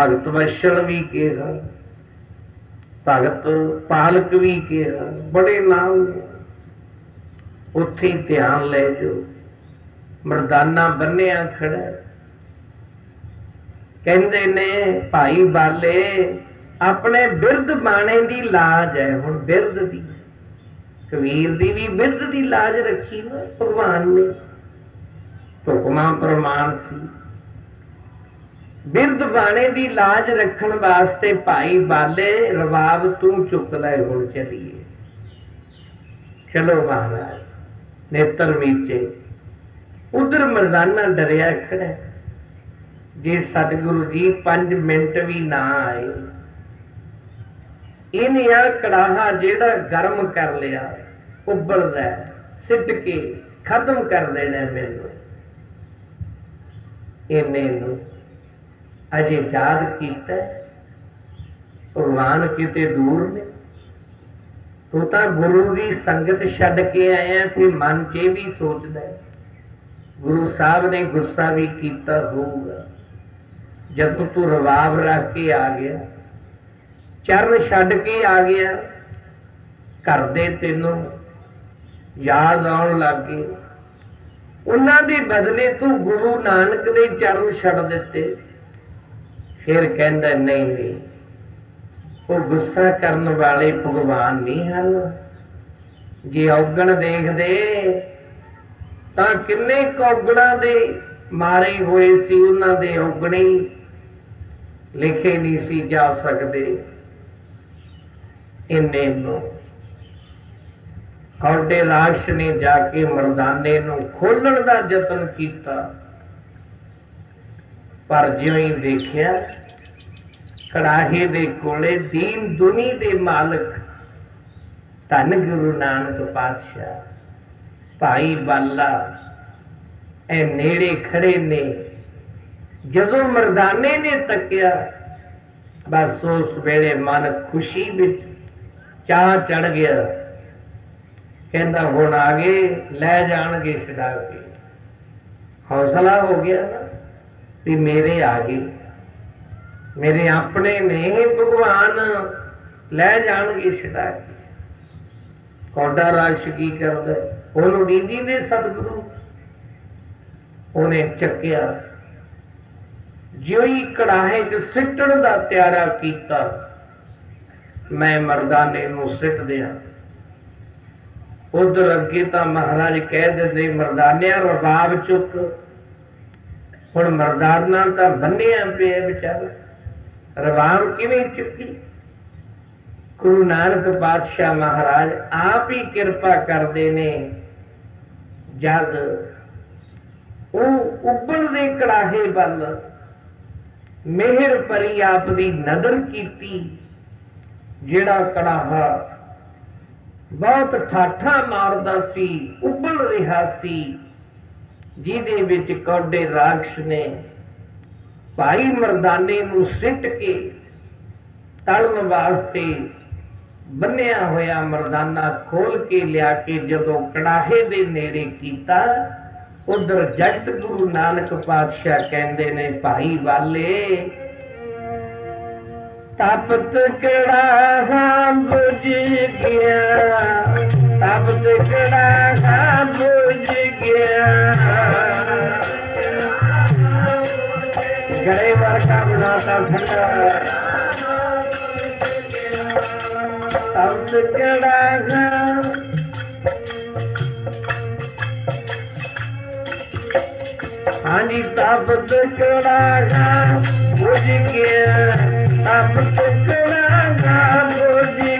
ਭਗਤ ਵਸ਼ਲ ਵੀ ਕਿਹਾ ਭਗਤ ਪਾਲਕ ਵੀ ਕਿਹਾ ਬੜੇ ਨਾਮ ਉੱਥੇ ਧਿਆਨ ਲੈ ਜੋ ਮਰਦਾਨਾ ਬੰਨਿਆ ਖੜਾ। ਕਹਿੰਦੇ ਨੇ, ਭਾਈ ਬਾਲੇ, ਆਪਣੇ ਬਿਰਧ ਬਾਣੇ ਦੀ ਲਾਜ ਹੈ। ਹੁਣ ਬਿਰਧ ਦੀ, ਕਬੀਰ ਦੀ ਵੀ ਬਿਰਧ ਦੀ ਲਾਜ ਰੱਖੀ ਨਾ ਭਗਵਾਨ ਨੇ। ਹੁਕਮਾਂ ਪ੍ਰਮਾਣ ਸੀ। ਬਿਰਧ ਬਾਣੇ ਦੀ ਲਾਜ ਰੱਖਣ ਵਾਸਤੇ ਭਾਈ ਬਾਲੇ ਰਵਾਬ ਤੂੰ ਚੁੱਕ ਲੈ ਹੁਣ ਚਲੀਏ। ਚਲੋ ਮਹਾਰਾਜ ਨੇਤਰ ਮੀਚੇ। ਉਧਰ ਮਰਦਾਨਾ ਡਰਿਆ ਖੜਾ ਜੇ ਸਤਿਗੁਰੂ ਜੀ 5 ਮਿੰਟ ਵੀ ਨਾ ਆਏ ਇਹਨੇ ਆ ਕੜਾਹਾ ਜਿਹੜਾ ਗਰਮ ਕਰ ਲਿਆ ਉਬਲਦਾ ਹੈ, ਸਿੱਟ ਕੇ ਖਤਮ ਕਰ ਦੇਣਾ ਮੈਨੂੰ। ਇਹਨੇ ਨੂੰ ਅਜੇ ਯਾਦ ਕੀਤਾ ਹੈ। ਭਗਵਾਨ ਕਿਤੇ ਦੂਰ ਨੇ? ਤੂੰ ਤਾਂ ਗੁਰੂ ਦੀ ਸੰਗਤ ਛੱਡ ਕੇ ਆਇਆ ਤੇ ਮਨ 'ਚ ਇਹ ਵੀ ਸੋਚਦਾ ਗੁਰੂ ਸਾਹਿਬ ਨੇ ਗੁੱਸਾ ਵੀ ਕੀਤਾ ਹੋਊਗਾ। ਜਦੋਂ ਤੂੰ ਰਵਾਬ ਰੱਖ ਕੇ ਆ ਗਿਆ, ਚਰਨ ਛੱਡ ਕੇ ਆ ਗਿਆ, ਘਰ ਦੇ ਤੈਨੂੰ ਯਾਦ ਆਉਣ ਲੱਗ ਗਏ। ਉਹਨਾਂ ਦੇ ਬਦਲੇ ਤੂੰ ਗੁਰੂ ਨਾਨਕ ਦੇ ਚਰਨ ਛੱਡ ਦਿੱਤੇ। ਫਿਰ ਕਹਿੰਦਾ, ਨਹੀਂ ਨਹੀਂ, ਉਹ ਗੁੱਸਾ ਕਰਨ ਵਾਲੇ ਭਗਵਾਨ ਨਹੀਂ ਹਨ। ਜੇ ਔਗਣ ਦੇਖਦੇ, ਤਾਂ ਕਿੰਨੇ ਕੌਗੜਾਂ ਦੇ ਮਾਰੇ ਹੋਏ ਸੀ ਉਹਨਾਂ ਦੇ ਔਗਣੇ? ਲਿਖੇ ਨਹੀਂ ਸੀ ਜਾ ਸਕਦੇ। ਇੰਨੇ ਨੂੰ ਕੌਡੇ ਰਾਕਸ਼ ਨੇ ਜਾ ਕੇ ਮਰਦਾਨੇ ਨੂੰ ਖੋਲਣ ਦਾ ਯਤਨ ਕੀਤਾ। ਪਰ ਜਿਉਂ ਹੀ ਦੇਖਿਆ ਕੜਾਹੇ ਦੇ ਕੋਲੇ ਦੀਨ ਦੁਨੀ ਦੇ ਮਾਲਕ, ਧੰਨ ਗੁਰੂ ਨਾਨਕ ਪਾਤਸ਼ਾਹ। ਭਾਈ ਬਾਲਾ, ਇਹ ਨੇੜੇ ਖੜੇ ਨੇ। ਜਦੋਂ ਮਰਦਾਨੇ ਨੇ ਤੱਕਿਆ, ਬਸ ਉਸ ਵੇਲੇ ਮਨ ਖੁਸ਼ੀ ਵਿੱਚ ਚਾਹ ਚੜ ਗਿਆ। ਕਹਿੰਦਾ, ਹੁਣ ਆ ਗਏ, ਲੈ ਜਾਣਗੇ ਛਡਾ ਕੇ। ਹੌਸਲਾ ਹੋ ਗਿਆ ਨਾ। ਵੀ ਮੇਰੇ ਆ ਗਏ। ਮੇਰੇ ਆਪਣੇ ਨੇ ਭਗਵਾਨ ਲੈ ਜਾਣਗੇ ਛਡਾ ਕੇ ਕੌਡਾ ਕੀ ਕਰਦਾ ਉਹ ਲੋੜੀਂਦੀ ਨੇ ਸਤਿਗੁਰੂ। ਉਹਨੇ ਚੱਕਿਆ। ਜਿਉਂ ਹੀ ਕੜਾਹੇ 'ਚ ਸਿੱਟਣ ਦਾ ਤਿਆਰਾ ਕੀਤਾ, ਮੈਂ ਮਰਦਾਨੇ ਨੂੰ ਸਿੱਟ ਦਿਆਂ। ਉਧਰ ਅੱਗੇ ਤਾਂ ਮਹਾਰਾਜ ਕਹਿ ਦਿੰਦੇ, ਮਰਦਾਨਿਆ ਰਬਾਬ ਚੁੱਕ। ਹੁਣ ਮਰਦਾਨਾ ਤਾਂ ਬੰਨਿਆ ਪਿਆ ਵਿਚਾਰਾ। ਰਬਾਬ ਕਿਵੇਂ ਚੁੱਕੀ? ਗੁਰੂ ਨਾਨਕ ਪਾਤਸ਼ਾਹ ਮਹਾਰਾਜ ਆਪ ਹੀ ਕਿਰਪਾ ਕਰਦੇ ਨੇ। ਜਦ ਉਹ ਉਬਲਦੇ ਕੜਾਹੇ ਵੱਲ ਮਿਹਰ ਭਰੀ ਆਪ ਦੀ ਨਜ਼ਰ ਕੀਤੀ, ਜਿਹੜਾ ਕੜਾਹਾ ਬਹੁਤ ਠਾਠਾ ਮਾਰਦਾ ਸੀ ਉਬਲ ਰਿਹਾ ਸੀ ਜਿਹਦੇ ਵਿੱਚ ਕੌਡੇ ਰਾਖਸ਼ ਨੇ ਭਾਈ ਮਰਦਾਨੇ ਨੂੰ ਸਿੱਟ ਕੇ ਤਲਣ ਵਾਸਤੇ ਬੰਨਿਆ ਹੋਇਆ ਮਰਦਾਨਾ ਖੋਲ ਕੇ ਲਿਆ ਕੇ ਜਦੋਂ ਕੜਾਹੇ ਦੇ ਨੇੜੇ ਕੀਤਾ, ਉਧਰ ਜਗਤ ਗੁਰੂ ਨਾਨਕ ਪਾਤਸ਼ਾਹ ਕਹਿੰਦੇ ਨੇ, ਭਾਈ ਵਾਲੇ, ਤਪਤ ਕੜਾਹਾ ਬੁਝ ਗਿਆ। ਤਪਤ ਕੜਾਹਾ ਬੁਝ ਗਿਆ। ਗਲੇ ਵਰਗਾ ਬਣਾਤਾ ਠੰਡਾ ਤਪਤ ਕੜਾਹਾ ਹਾਂਜੀ ਤਪਤ ਕੜਾਹਾ ਬੁਝ ਗਿਆ। ਤਪਤ ਕੜਾਹਾ ਬੁਝ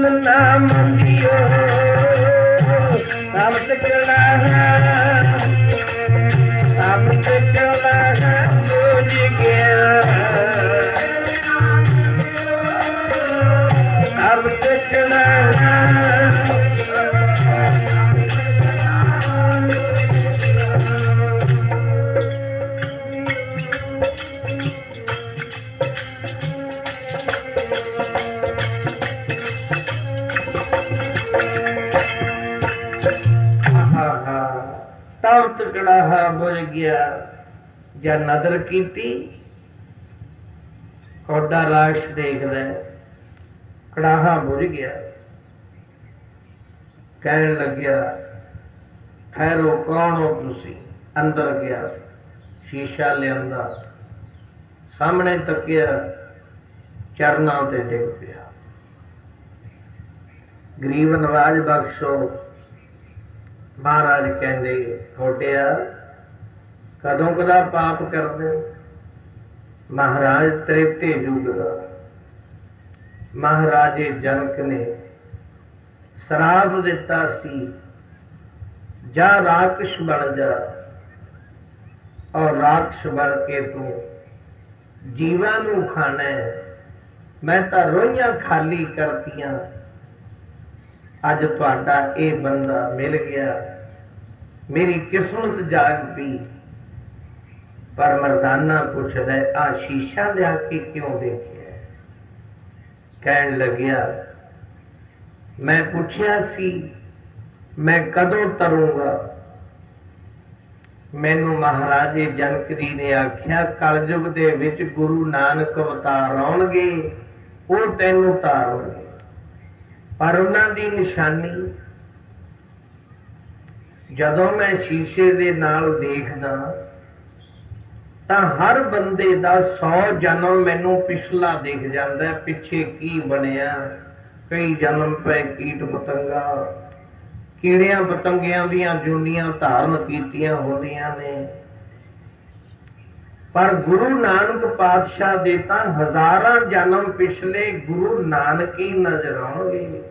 ਮੁੱਲ ਨਾ ਮੰਗਿਓ ਅਮਤ ਕਲਾ ਅਮਤ ਤਕੜਾ ਬੁਝ ਗਿਆ ਜਾਂ ਨਦਰ ਕੀਤੀ ਕੋਡਾ ਰਾਖਸ਼ ਦੇਖਦਾ ਹੈ। ਕੜਾਹਾ ਬੁਝ ਗਿਆ ਕਹਿਣ ਲੱਗਿਆ ਠਹਿਰੋ ਕੌਣ ਹੋ ਤੁਸੀਂ ਅੰਦਰ ਗਿਆ ਸ਼ੀਸ਼ਾ ਲਿਆਂਦਾ ਸਾਹਮਣੇ ਤੱਕਿਆ ਚਰਨਾਂ ਤੇ ਡਿੱਗ ਪਿਆ ਗਰੀਬ ਨਵਾਜ ਬਖਸ਼ੋ ਮਹਾਰਾਜ ਕਹਿੰਦੇ ਛੋਟਿਆ ਕਦੋਂ ਕਦਾ ਪਾਪ ਕਰਦੇ ਮਹਾਰਾਜ ਤ੍ਰੇਤੇ ਯੁੱਗ ਦਾ ਮਹਾਰਾਜੇ ਜਨਕ ਨੇ ਸਰਾਪ ਦਿੱਤਾ ਸੀ, ਜਾ ਰਾਕਸ਼ ਬਣ ਜਾ ਔਰ ਰਾਕਸ਼ ਬਣ ਕੇ ਤੂੰ ਜੀਵਾਂ ਨੂੰ ਖਾਣਾ ਮੈਂ ਤਾਂ ਰੋਈਆਂ ਖਾਲੀ ਕਰਤੀਆਂ। ਅੱਜ ਤੁਹਾਡਾ ਇਹ ਬੰਦਾ ਮਿਲ ਗਿਆ। ਮੇਰੀ ਕਿਸਮਤ ਜਾਗ ਪਈ। ਪਰ ਮਰਦਾਨਾ ਪੁੱਛਦਾ ਆ ਸ਼ੀਸ਼ਾ ਲਿਆ ਕੇ ਕਿਉਂ ਦੇਖਿਆ ਕਹਿਣ ਲੱਗਿਆ, ਮੈਂ ਪੁੱਛਿਆ ਸੀ, ਮੈਂ ਕਦੋਂ ਤਰੂੰਗਾ? ਮੈਨੂੰ ਮਹਾਰਾਜੇ ਜਨਕ ਜੀ ਨੇ ਆਖਿਆ, ਕਲਯੁਗ ਦੇ ਵਿੱਚ ਗੁਰੂ ਨਾਨਕ ਅਵਤਾਰ ਆਉਣਗੇ, ਉਹ ਤੈਨੂੰ ਤਾਰਨਗੇ। ਪਰ ਉਹਨਾਂ ਦੀ ਨਿਸ਼ਾਨੀ, ਜਦੋਂ ਮੈਂ ਸ਼ੀਸ਼ੇ ਦੇ ਨਾਲ ਦੇਖਦਾ ਤਾਂ ਹਰ ਬੰਦੇ ਦਾ 100 ਜਨਮ ਮੈਨੂੰ ਪਿਛਲਾ ਦਿਖ ਜਾਂਦਾ ਪਿੱਛੇ ਕੀ ਬਣਿਆ? ਕਈ ਜਨਮ ਪੈ ਕੀਟ ਪਤੰਗਾ ਕੀੜਿਆਂ ਪਤੰਗਿਆਂ ਦੀਆਂ ਜੁੰਡੀਆਂ ਧਾਰਨ ਕੀਤੀਆਂ ਹੁੰਦੀਆਂ ਨੇ। ਪਰ ਗੁਰੂ ਨਾਨਕ ਪਾਤਸ਼ਾਹ ਦੇ ਤਾਂ ਹਜ਼ਾਰਾਂ ਜਨਮ ਪਿਛਲੇ ਗੁਰੂ ਨਾਨਕ ਹੀ ਨਜ਼ਰ ਆਉਣਗੇ।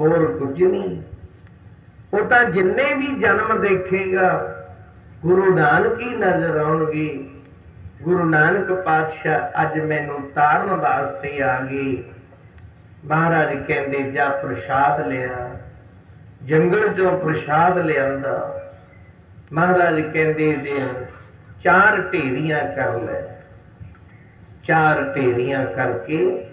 ਹੋਰ ਕੁਝ ਨਹੀਂ। ਉਹ ਤਾਂ ਜਿੰਨੇ ਵੀ ਜਨਮ ਦੇਖੇਗਾ ਗੁਰੂ ਨਾਨਕ ਹੀ ਨਜ਼ਰ ਆਉਣਗੇ। ਗੁਰੂ ਨਾਨਕ ਪਾਤਸ਼ਾਹ ਅੱਜ ਮੈਨੂੰ ਤਾਰਨ ਵਾਸਤੇ ਆ ਗਏ। ਮਹਾਰਾਜ ਕਹਿੰਦੇ, ਜਾ ਪ੍ਰਸ਼ਾਦ ਲਿਆ। ਜੰਗਲ ਚੋਂ ਪ੍ਰਸ਼ਾਦ ਲਿਆਂਦਾ। ਮਹਾਰਾਜ ਕਹਿੰਦੇ ਦੇ ਚਾਰ ਢੇਰੀਆਂ ਕਰ ਲੈ। ਚਾਰ ਢੇਰੀਆਂ ਕਰਕੇ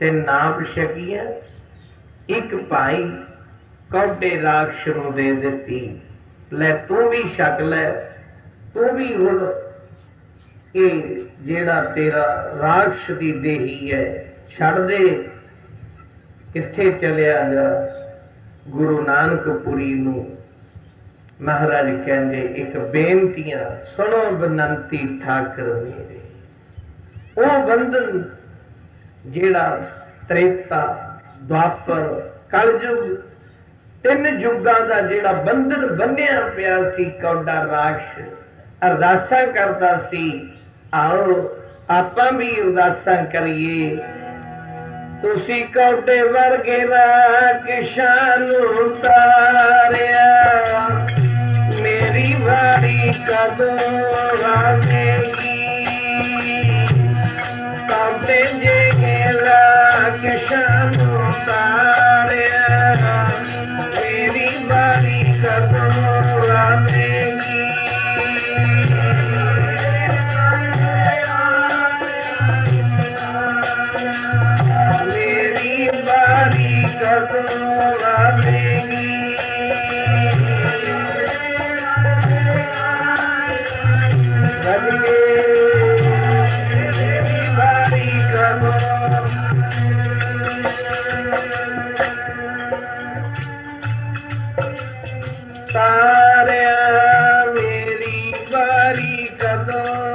ਤੇ ਨਾਪ ਛਕੀਆਂ। ਇੱਕ ਭਾਈ ਕੌਡੇ ਰਾਖਸ਼ ਨੂੰ ਦੇ ਦਿੱਤੀ। ਲੈ ਤੂੰ ਵੀ ਛਕ ਲੈ, ਤੂੰ ਵੀ ਹੁਣ ਇਹ ਜਿਹੜਾ ਤੇਰਾ ਰਾਖਸ਼ ਦੀ ਦੇਹੀ ਹੈ, ਛੱਡ ਦੇ। ਕਿੱਥੇ ਚਲਿਆ ਜਾ ਗੁਰੂ ਨਾਨਕਪੁਰੀ ਨੂੰ? ਮਹਾਰਾਜ ਕਹਿੰਦੇ, ਇੱਕ ਬੇਨਤੀਆਂ, ਸੁਣੋ ਬਨੰਤੀ ਠਾਕਰ ਮੇਰੇ। ਉਹ ਬੰਧਨ ਜਿਹੜਾ ਤ੍ਰੇਤਾ ਦੁਆਪਰ ਕਲਯੁਗ ਤਿੰਨ ਯੁੱਗਾਂ ਦਾ ਜਿਹੜਾ ਬੰਧਨ ਬੰਨਿਆ ਪਿਆ ਸੀ ਕੌਡਾ ਰਾਖਸ਼, ਅਰਦਾਸਾਂ ਕਰਦਾ ਸੀ, ਆਓ ਆਪਾਂ ਵੀ ਅਰਦਾਸਾਂ ਕਰੀਏ। ਤੁਸੀਂ ਕੌਡੇ ਵਰਗੇ ਰਾਖਸ਼ਾਂ ਨੂੰ ਤਾਰਿਆ ਮੇਰੀ ਵਾਰੀ ਕਦੋਂ ਤਾਰਿਆ ਮੇਰੀ ਵਾਰੀ ਕਦੋਂ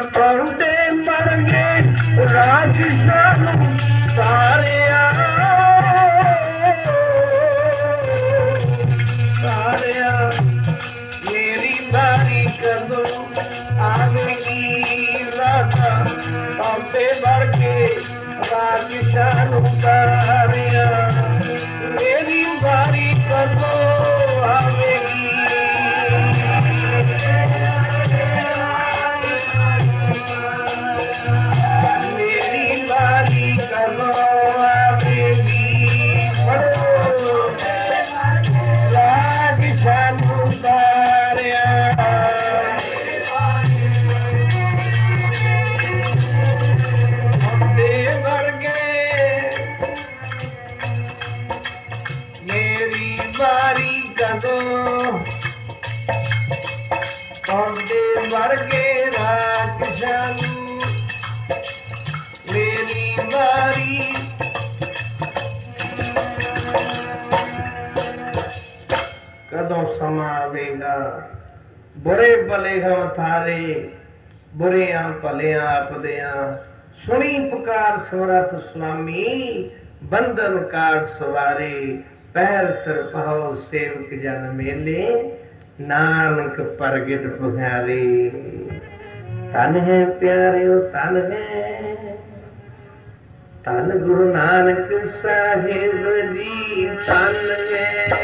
ਤੂੰ ਤਾਂ ਕੌਂਦੇ ਮਰਗੇ ਵਾਰੀ ਕਦੋਂ ਵਰਗੇ ਰਾਖਸ਼ਾਂ ਮੇਰੀ ਵਾਰੀ। ਕਦੋਂ ਸਮਾਂ ਆਵੇਗਾ ਬੁਰੇ ਭਲੇ ਹਮ ਥਾਰੇ। ਬੁਰਿਆਂ ਭਲਿਆਂ ਆਪਦਿਆਂ। ਸੁਣੀ ਪੁਕਾਰ ਸਮਰਥ ਸੁਆਮੀ। ਬੰਧਨ ਕਾਟ ਸਵਾਰੇ। ਪਹਿਲ ਸਿਰ ਪਹੋ ਸੇਵਕ ਜਨ ਮੇਲੇ, ਨਾਨਕ ਪ੍ਰਗਟ ਪੁਹਾਰੇ ਤਨ ਹੈ ਪਿਆਰਿਓ ਤਨ ਹੈ। ਤਨ ਗੁਰੂ ਨਾਨਕ ਸਾਹਿਬ ਜੀ ਤਨ ਹੈ।